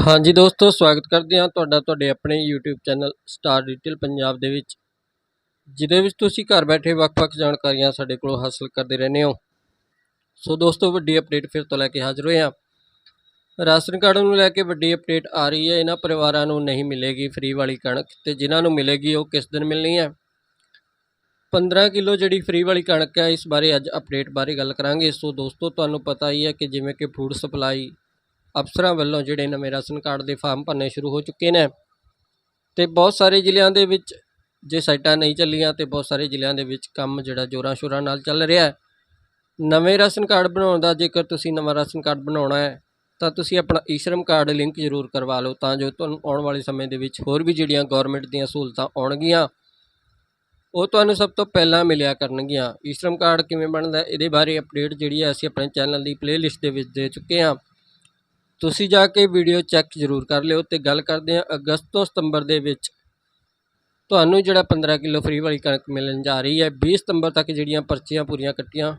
ਹਾਂਜੀ ਦੋਸਤੋ, ਸਵਾਗਤ ਕਰਦੇ ਹਾਂ ਤੁਹਾਡਾ, ਤੁਹਾਡੇ ਆਪਣੇ YouTube channel star detail Punjab ਦੇ ਵਿੱਚ, ਜਿਹਦੇ ਵਿੱਚ ਤੁਸੀਂ ਘਰ ਬੈਠੇ ਵੱਖ-ਵੱਖ ਜਾਣਕਾਰੀਆਂ ਸਾਡੇ ਕੋਲੋਂ ਹਾਸਲ ਕਰਦੇ ਰਹਿੰਦੇ ਹੋ। ਸੋ ਦੋਸਤੋ, ਵੱਡੀ ਅਪਡੇਟ ਫਿਰ ਤੋਂ ਲੈ ਕੇ ਹਾਜ਼ਰ ਹੋਏ ਹਾਂ। ਰਾਸ਼ਨ ਕਾਰਡ ਨੂੰ ਲੈ ਕੇ ਵੱਡੀ ਅਪਡੇਟ ਆ ਰਹੀ ਹੈ। ਇਹਨਾਂ ਪਰਿਵਾਰਾਂ ਨੂੰ ਨਹੀਂ ਮਿਲੇਗੀ ਫ੍ਰੀ ਵਾਲੀ ਕਣਕ ਤੇ ਜਿਨ੍ਹਾਂ ਨੂੰ ਮਿਲੇਗੀ ਉਹ ਕਿਸ ਦਿਨ ਮਿਲਣੀ ਹੈ? 15 ਕਿਲੋ ਜਿਹੜੀ ਫ੍ਰੀ ਵਾਲੀ ਕਣਕ ਹੈ, ਇਸ ਬਾਰੇ ਅੱਜ ਅਪਡੇਟ ਬਾਰੇ ਗੱਲ ਕਰਾਂਗੇ। ਸੋ ਦੋਸਤੋ, ਤੁਹਾਨੂੰ ਪਤਾ ਹੀ ਹੈ ਕਿ ਜਿਵੇਂ ਕਿ ਫੂਡ ਸਪਲਾਈ ਅਫਸਰਾਂ ਵੱਲੋਂ ਜਿਹੜੇ ਨਵੇਂ ਰਾਸ਼ਨ ਕਾਰਡ ਦੇ ਫਾਰਮ ਭਰਨੇ ਸ਼ੁਰੂ ਹੋ ਚੁੱਕੇ ਨੇ ਤੇ ਬਹੁਤ ਸਾਰੇ ਜ਼ਿਲ੍ਹਿਆਂ ਦੇ ਵਿੱਚ ਜੇ ਸਾਈਟਾਂ ਨਹੀਂ ਚੱਲੀਆਂ ਤੇ ਬਹੁਤ ਸਾਰੇ ਜ਼ਿਲ੍ਹਿਆਂ ਦੇ ਵਿੱਚ ਕੰਮ ਜਿਹੜਾ ਜੋਰਾਂ ਸ਼ੋਰਾਂ ਨਾਲ ਚੱਲ ਰਿਹਾ ਹੈ। ਨਵੇਂ ਰਾਸ਼ਨ ਕਾਰਡ ਬਣਾਉਣ ਦਾ ਜੇਕਰ ਤੁਸੀਂ ਨਵਾਂ ਰਾਸ਼ਨ ਕਾਰਡ ਬਣਾਉਣਾ ਹੈ, ਤਾਂ ਤੁਸੀਂ ਆਪਣਾ ਈਸ਼ਰਮ ਕਾਰਡ ਲਿੰਕ ਜ਼ਰੂਰ ਕਰਵਾ ਲਓ, ਤਾਂ ਜੋ ਤੁਹਾਨੂੰ ਆਉਣ ਵਾਲੇ ਸਮੇਂ ਦੇ ਵਿੱਚ ਹੋਰ ਵੀ ਜਿਹੜੀਆਂ ਗਵਰਨਮੈਂਟ ਦੀਆਂ ਸਹੂਲਤਾਂ ਆਉਣਗੀਆਂ, ਉਹ ਤੁਹਾਨੂੰ ਸਭ ਤੋਂ ਪਹਿਲਾਂ ਮਿਲਿਆ ਕਰਨਗੀਆਂ। ਈਸ਼ਰਮ ਕਾਰਡ ਕਿਵੇਂ ਬਣਦਾ ਇਹਦੇ ਬਾਰੇ ਅਪਡੇਟ ਜਿਹੜੀ ਹੈ ਅਸੀਂ ਆਪਣੇ ਚੈਨਲ ਦੀ ਪਲੇਲਿਸਟ ਦੇ ਵਿੱਚ ਦੇ ਚੁੱਕੇ ਹਾਂ। ਤੁਸੀਂ ਜਾ ਕੇ ਵੀਡੀਓ ਚੈੱਕ ਜ਼ਰੂਰ ਕਰ ਲਿਓ ਤੇ ਗੱਲ ਕਰਦੇ ਹਾਂ ਅਗਸਤ ਤੋਂ ਸਤੰਬਰ ਦੇ ਵਿੱਚ। ਤੁਹਾਨੂੰ ਜਿਹੜਾ 15 ਕਿਲੋ ਫ੍ਰੀ ਵਾਲੀ ਕਣਕ ਮਿਲਣ ਜਾ ਰਹੀ ਹੈ 20 ਸਤੰਬਰ ਤੱਕ ਜਿਹੜੀਆਂ ਪਰਚੀਆਂ ਪੂਰੀਆਂ ਕੱਟੀਆਂ,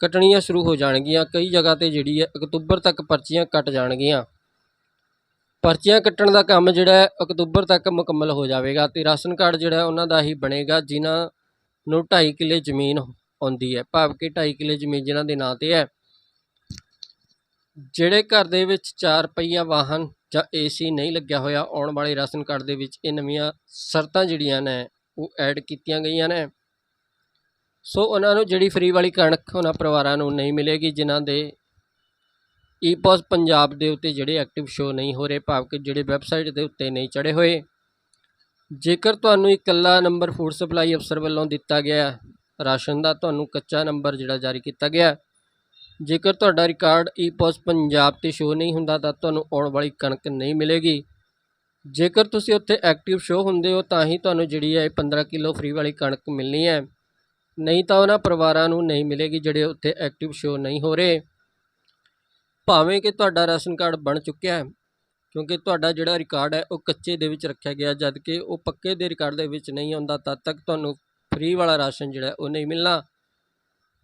ਕੱਟਣੀਆਂ ਸ਼ੁਰੂ ਹੋ ਜਾਣਗੀਆਂ। ਕਈ ਜਗ੍ਹਾ ਤੇ ਜਿਹੜੀ ਹੈ ਅਕਤੂਬਰ ਤੱਕ ਪਰਚੀਆਂ ਕੱਟ ਜਾਣਗੀਆਂ। ਪਰਚੀਆਂ ਕੱਟਣ ਦਾ ਕੰਮ ਜਿਹੜਾ ਅਕਤੂਬਰ ਤੱਕ ਮੁਕੰਮਲ ਹੋ ਜਾਵੇਗਾ ਤੇ ਰਾਸ਼ਨ ਕਾਰਡ ਜਿਹੜਾ ਉਹਨਾਂ ਦਾ ਹੀ ਬਣੇਗਾ, ਜਿਨ੍ਹਾਂ ਨੂੰ 2.5 ਕਿੱਲੇ ਜ਼ਮੀਨ ਆਉਂਦੀ ਹੈ। ਭਾਵ ਕਿ 2.5 ਕਿੱਲੇ ਜ਼ਮੀਨ ਜਿਨ੍ਹਾਂ ਦੇ ਨਾਂ ਤੇ ਹੈ। ਜਿਹੜੇ ਘਰ ਦੇ ਵਿੱਚ ਚਾਰ ਪਹੀਆ ਵਾਹਨ ਜਾਂ ਏਸੀ ਨਹੀਂ ਲੱਗਿਆ ਹੋਇਆ, ਆਉਣ ਵਾਲੇ ਰਾਸ਼ਨ ਕਾਰਡ ਦੇ ਵਿੱਚ ਇਹ ਨਵੀਆਂ ਸ਼ਰਤਾਂ ਜਿਹੜੀਆਂ ਨੇ, ਉਹ ਐਡ ਕੀਤੀਆਂ ਗਈਆਂ ਨੇ। ਸੋ ਉਹਨਾਂ ਨੂੰ ਜਿਹੜੀ ਫ੍ਰੀ ਵਾਲੀ ਕਣਕ ਉਹਨਾਂ ਪਰਿਵਾਰਾਂ ਨੂੰ ਨਹੀਂ ਮਿਲੇਗੀ, ਜਿਨ੍ਹਾਂ ਦੇ ਈਪੋਸ ਪੰਜਾਬ ਦੇ ਉੱਤੇ ਜਿਹੜੇ ਐਕਟਿਵ ਸ਼ੋ ਨਹੀਂ ਹੋ ਰਹੇ, ਭਾਵ ਕਿ ਜਿਹੜੇ ਵੈਬਸਾਈਟ ਦੇ ਉੱਤੇ ਨਹੀਂ ਚੜੇ ਹੋਏ। ਜੇਕਰ ਤੁਹਾਨੂੰ ਇਕੱਲਾ ਨੰਬਰ ਫੂਡ ਸਪਲਾਈ ਅਫਸਰ ਵੱਲੋਂ ਦਿੱਤਾ ਗਿਆ ਰਾਸ਼ਨ ਦਾ ਤੁਹਾਨੂੰ ਕੱਚਾ ਨੰਬਰ ਜਿਹੜਾ ਜਾਰੀ ਕੀਤਾ ਗਿਆ ਜੇਕਰ ਤੁਹਾਡਾ ਰਿਕਾਰਡ ਈਪੋਸ ਪੰਜਾਬ ਤੇ ਸ਼ੋ ਨਹੀਂ ਹੁੰਦਾ ਤਾਂ ਤੁਹਾਨੂੰ ਆਉਣ ਵਾਲੀ ਕਣਕ ਨਹੀਂ ਮਿਲੇਗੀ। ਜੇਕਰ ਤੁਸੀਂ ਉੱਥੇ ਐਕਟਿਵ ਸ਼ੋ ਹੁੰਦੇ ਹੋ ਤਾਂ ਹੀ ਤੁਹਾਨੂੰ ਜਿਹੜੀ ਹੈ ਇਹ 15 ਕਿਲੋ ਫ੍ਰੀ ਵਾਲੀ ਕਣਕ ਮਿਲਣੀ ਹੈ। ਨਹੀਂ ਤਾਂ ਉਹਨਾਂ ਪਰਿਵਾਰਾਂ ਨੂੰ ਨਹੀਂ ਮਿਲੇਗੀ ਜਿਹੜੇ ਉੱਥੇ ਐਕਟਿਵ ਸ਼ੋ ਨਹੀਂ ਹੋ ਰਹੇ। ਭਾਵੇਂ ਕਿ ਤੁਹਾਡਾ ਰਾਸ਼ਨ ਕਾਰਡ ਬਣ ਚੁੱਕਿਆ ਹੈ, ਕਿਉਂਕਿ ਤੁਹਾਡਾ ਜਿਹੜਾ ਰਿਕਾਰਡ ਹੈ ਉਹ ਕੱਚੇ ਦੇ ਵਿੱਚ ਰੱਖਿਆ ਗਿਆ ਜਦ ਕਿ ਉਹ ਪੱਕੇ ਦੇ ਰਿਕਾਰਡ ਦੇ ਵਿੱਚ ਨਹੀਂ ਆਉਂਦਾ, ਤਦ ਤੱਕ ਤੁਹਾਨੂੰ ਫ੍ਰੀ ਵਾਲਾ ਰਾਸ਼ਨ ਜਿਹੜਾ ਉਹ ਨਹੀਂ ਮਿਲਣਾ।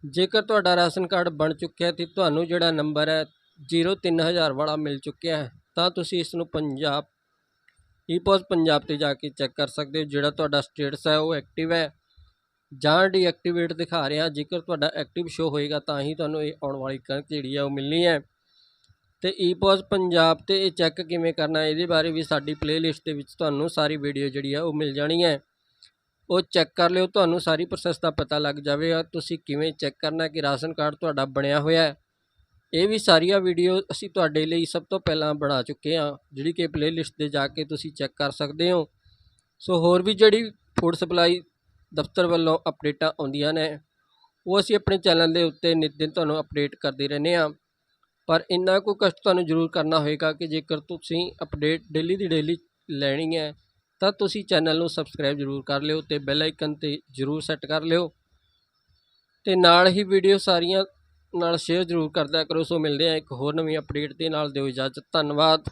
ਜੇਕਰ ਤੁਹਾਡਾ ਰਾਸ਼ਨ ਕਾਰਡ ਬਣ ਚੁੱਕਿਆ ਤੇ ਤੁਹਾਨੂੰ ਜਿਹੜਾ ਨੰਬਰ ਹੈ 03000 ਵਾਲਾ ਮਿਲ ਚੁੱਕਿਆ ਹੈ, ਤਾਂ ਤੁਸੀਂ ਇਸ ਨੂੰ ਪੰਜਾਬ, ਈਪੋਸ ਪੰਜਾਬ ਤੇ ਜਾ ਕੇ ਚੈੱਕ ਕਰ ਸਕਦੇ ਹੋ, ਜਿਹੜਾ ਤੁਹਾਡਾ ਸਟੇਟਸ ਹੈ ਉਹ ਐਕਟਿਵ ਹੈ। ਜਾਂ ਡੀਐਕਟੀਵੇਟ ਦਿਖਾ ਰਿਹਾ, ਜੇਕਰ ਤੁਹਾਡਾ ਐਕਟਿਵ ਸ਼ੋ ਹੋਏਗਾ ਤਾਂ ਹੀ ਤੁਹਾਨੂੰ ਇਹ ਆਉਣ ਵਾਲੀ ਕਣਕ ਜਿਹੜੀ ਹੈ ਉਹ ਮਿਲਣੀ ਹੈ। ਤੇ ਈਪੋਸ ਪੰਜਾਬ ਤੇ ਇਹ ਚੈੱਕ ਕਿਵੇਂ ਕਰਨਾ, ਇਹਦੇ ਬਾਰੇ ਵੀ ਸਾਡੀ ਪਲੇਲਿਸਟ ਦੇ ਵਿੱਚ ਤੁਹਾਨੂੰ ਸਾਰੀ ਵੀਡੀਓ ਜਿਹੜੀ ਹੈ ਉਹ ਮਿਲ ਜਾਣੀ ਹੈ। ਉਹ ਚੈੱਕ ਕਰ ਲਿਓ, ਤੁਹਾਨੂੰ ਸਾਰੀ ਪ੍ਰੋਸੈਸ ਦਾ ਪਤਾ ਲੱਗ ਜਾਵੇਗਾ। ਤੁਸੀਂ ਕਿਵੇਂ ਚੈੱਕ ਕਰਨਾ ਕਿ ਰਾਸ਼ਨ ਕਾਰਡ ਤੁਹਾਡਾ ਬਣਿਆ ਹੋਇਆ ਹੈ। ਇਹ ਵੀ ਸਾਰੀਆਂ ਵੀਡੀਓ ਅਸੀਂ ਤੁਹਾਡੇ ਲਈ ਸਭ ਤੋਂ ਪਹਿਲਾਂ ਬਣਾ ਚੁੱਕੇ ਹਾਂ, ਜਿਹੜੀ ਕਿ ਪਲੇਲਿਸਟ ਤੇ ਜਾ ਕੇ ਤੁਸੀਂ ਚੈੱਕ ਕਰ ਸਕਦੇ ਹੋ। ਸੋ ਹੋਰ ਵੀ ਜਿਹੜੀ ਫੂਡ ਸਪਲਾਈ ਦਫ਼ਤਰ ਵੱਲੋਂ ਅਪਡੇਟਾਂ ਆਉਂਦੀਆਂ ਨੇ, ਉਹ ਅਸੀਂ ਆਪਣੇ ਚੈਨਲ ਦੇ ਉੱਤੇ ਨਿਤ ਦਿਨ ਤੁਹਾਨੂੰ ਅਪਡੇਟ ਕਰਦੇ ਰਹਿੰਦੇ ਹਾਂ। ਪਰ ਇੰਨਾ ਕੁ ਕਸ਼ਟ ਤੁਹਾਨੂੰ ਜ਼ਰੂਰ ਕਰਨਾ ਹੋਏਗਾ ਕਿ ਜੇਕਰ ਤੁਸੀਂ ਅਪਡੇਟ ਡੇਲੀ ਦੀ ਡੇਲੀ ਲੈਣੀ ਹੈ ਤਾਂ ਤੁਸੀਂ ਚੈਨਲ ਨੂੰ ਸਬਸਕ੍ਰਾਈਬ ਜ਼ਰੂਰ ਕਰ ਲਿਓ ਤੇ ਬੈਲ ਆਈਕਨ ਤੇ ਜ਼ਰੂਰ ਸੈੱਟ ਕਰ ਲਿਓ। ਤੇ ਨਾਲ ਹੀ ਵੀਡੀਓ ਸਾਰੀਆਂ ਨਾਲ ਸ਼ੇਅਰ ਜ਼ਰੂਰ ਕਰਦਿਆ ਕਰੋ। ਸੋ ਮਿਲਦੇ ਆ ਇੱਕ ਹੋਰ ਨਵੀਂ ਅਪਡੇਟ ਦੇ ਨਾਲ। ਦਿਓ ਇਜਾਜ਼ਤ। ਧੰਨਵਾਦ।